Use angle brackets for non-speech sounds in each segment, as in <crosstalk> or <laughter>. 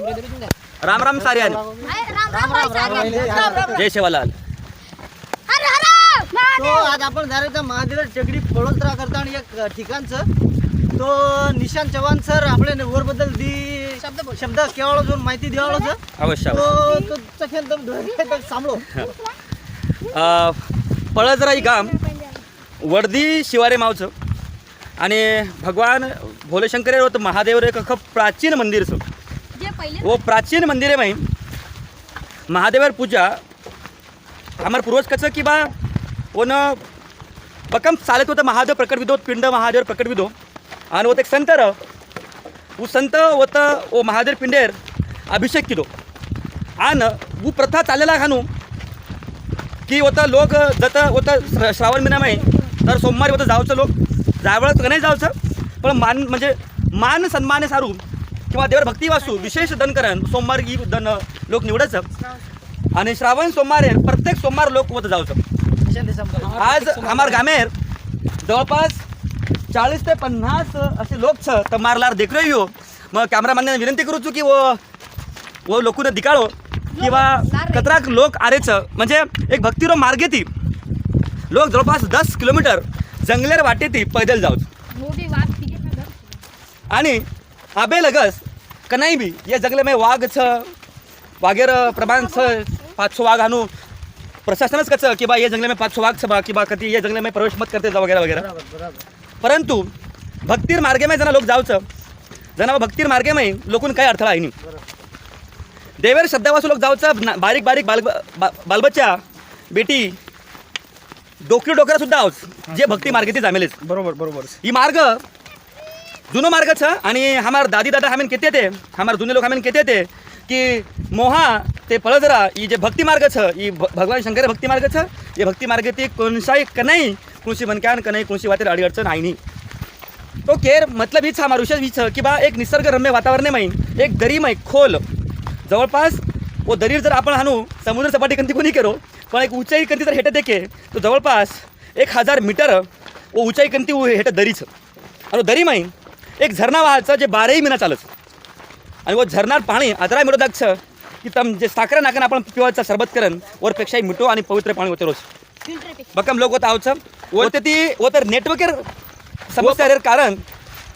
राम राम साऱ्यान राम राम राम जय शिवालाल. तो आज आपण झालं महादेव चगडी पळोत्रा करता आणि एक ठिकाणचं. तो निशांत चव्हाण सर आपल्या वर बद्दल दी शब्द केवळ जो माहिती द्यावं अवश्य तो सांभळो. ही गाम वर्दी शिवारे मावचं. आणि भगवान भोलेशंकर होतं महादेव एक खूप प्राचीन मंदिरचं जे पहिले वो प्राचीन मंदिर है माही महादेवर पूजा। हमार पूर्वज कसं की बा वन बकम चालत होतं महादेव प्रकट विदो पिंड महादेव प्रकट विदो। आणि वो एक संत र वो संत वत ओ महादेव पिंडेर अभिषेक किलो आन वो प्रथा चाललेला खानू की होतं लोक जत होतं श्र- श्रावण महिन्यामध्ये तर सोमवारी होतं जावचं लोक। जावळच नाही जावचं पण मान म्हणजे मान सन्माने सारू किंवा देवर भक्ती वासू विशेष दनकरण सोमवार ही दन लोक निवडायचं आणि श्रावण सोमवार प्रत्येक सोमवार लोक होतं जावचं. देशमुख. आज हमार गामेर जवळपास चाळीस ते पन्नास असे लोक छ तर मारलार देख रही हो मग कॅमेरामॅनने विनंती करू की वो वो लोकून दिकाळो किंवा कतराक लोक आरेच. म्हणजे एक भक्तिरो मार्गे ती. लोक जवळपास दस किलोमीटर जंगलेर वाटे ती पैदल जाऊच आणि आबे लगस कनाई बी ये जंगले में वाघ छ वाघेर प्रमाण छ पाच सौ वाघ आणू प्रशासनच कसं की बा ये जंगले में पाच सौ वाघ छ बा की बा कधी ये जंगले में प्रवेश मत करते जा वगैरे वगैरे परंतु भक्तीर मार्गे में जना लोक जावचं जना भक्तीर मार्गे में लोकून काही अडथळा आहे नाही देवेर शब्दावासू लोक जावचं बारीक बारीक बाल बा- बालबच्चा बेटी डोकरी डोकरा सुद्धा आहोत जे भक्ती मार्गे ती जामेलेच बरोबर बरोबर। ही मार्ग जुनो मार्ग छ आणि हमार दादी दादा हमेन केते थे? हमार जुने लोक हमेन केते थे? की मोहा ते पळजरा ही जे भक्ती मार्ग छ ही भ- भगवान शंकर भक्ती मार्ग छ ये भक्ती मार्ग ती कोणसाही कनाई कोणशी मनक्यान कनाई कोणशी वाटेर अडी अडचण आहे नाही तो केर मतलब हीच हमार विशेष हीच की बा एक निसर्गरम्य वातावरण माहीन एक दरीमय खोल. जवळपास व दरीर जर आपण हाणू समुद्र सपाटी कंती कोणी केलो पण एक उंचाई कंती जर हेटत देखे तो जवळपास एक हजार मीटर व उंचाई कंती उ दरीच. आणि दरी एक झरना व्हायचं जे बारही महिना चालच आणि व झरणार पाणी आदरा मिळवदाक छ की तम जे साखरा नाकन आपण पिवायचं सरबत करन वरपेक्षाही मिठो आणि पवित्र पाणी होते रोज. फिल्टर बकम लोक होता आवचं. व ते ती व तर नेटवर्केर समस्या रे कारण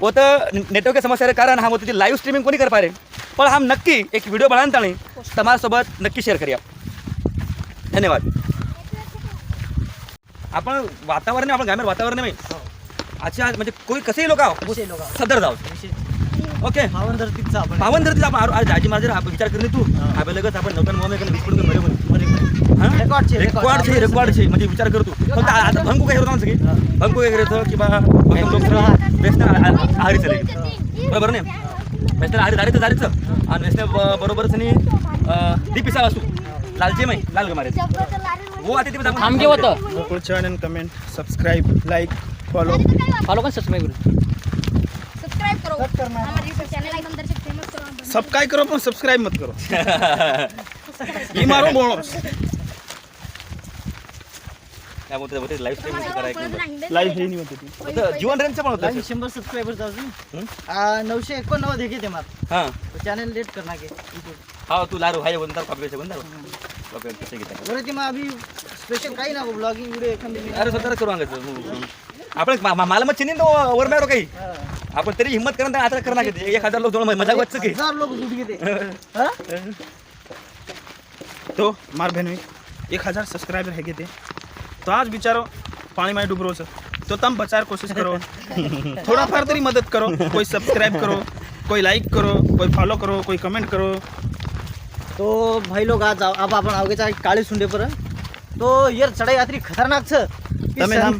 व तर नेटवर्क समस्या रे कारण हा होती ती लाईव्ह स्ट्रीमिंग कोणी कर पारे पण हा नक्की एक व्हिडिओ बनान ताणी समाजासोबत नक्की शेअर करूया. धन्यवाद. आपण वातावरण आपण ग्रामीण वातावरण नाही. अच्छा म्हणजे कोणी कसंही लोक आहो कसे लोक आहो. सदर जाऊ. ओके. पावन धरतीचं आपण. पावन धरतीच आपण आज- आज दाजी माझे विचार करणे तू. आपण लगेच आपण नौकन मोहम्मद वीस पडून बरे रेकॉर्ड छे, रेकॉर्ड. रेकॉर्ड छे रेकॉर्ड छे म्हणजे विचार करतो. फक्त आ- आता भंगू काय करतो ना सगळी? भंगू काय करतो की बा लोक वेस्टर्न आहारी चले बरोबर नाही? वेस्टर्न आहारी दारीचं दारीचं. आणि वेस्टर्न बरोबरच आणि दी पिसा वासू. लालचे माही लाल गमारे वो आता ते आमगे होतं Gokul channel and comment subscribe like follow follow subscribe करू. सब्सक्राइब करो. कट करना। हमारे यूट्यूब चैनल एकदम दर्शक फेमस करो हम बने। सब काय करो पण सबस्क्राईब मत करो. ही मारो लाईव्ह स्ट्रीम करायचं पळत राहील. लाईव्ह हे नाही होत ती. होतं. जीवन रेंजचं पण होतं. शंभर सबस्क्रायबर नऊशे एकोणनव्वद हे घेते मार. हां. चॅनल लेट करना के हा तू लारू हाय बंदार कॉपी बंदार कॉपी कसे घेता? बरं ती मग अभी स्पेशल काही ना ब्लॉगिंग व्हिडिओ एखादी मी- अरे स्वतः करू अंगाचं. आपण मा- मा- मला मग चिनी वर मॅरो काही हा. आपण तरी हिंमत करून आता करणार किती एक हजार लोक जोड मजा वाटचं की हजार लोक जुट घेते हा? तो मार बहन एक हजार सब्सक्राइबर है थे तो आज बिचारो पानी में डूब रो से तो तुम बचार कोशिश करो <laughs> थोड़ा फार तेरी मदद करो कोई सब्सक्राइब करो कोई लाइक करो कोई फॉलो करो कोई कमेंट करो तो भाई लोग आज अब आपण आवगेचा काळे सुंडे पर तो यार चढाई यात्री खतरनाक छ की તમે सन- આમ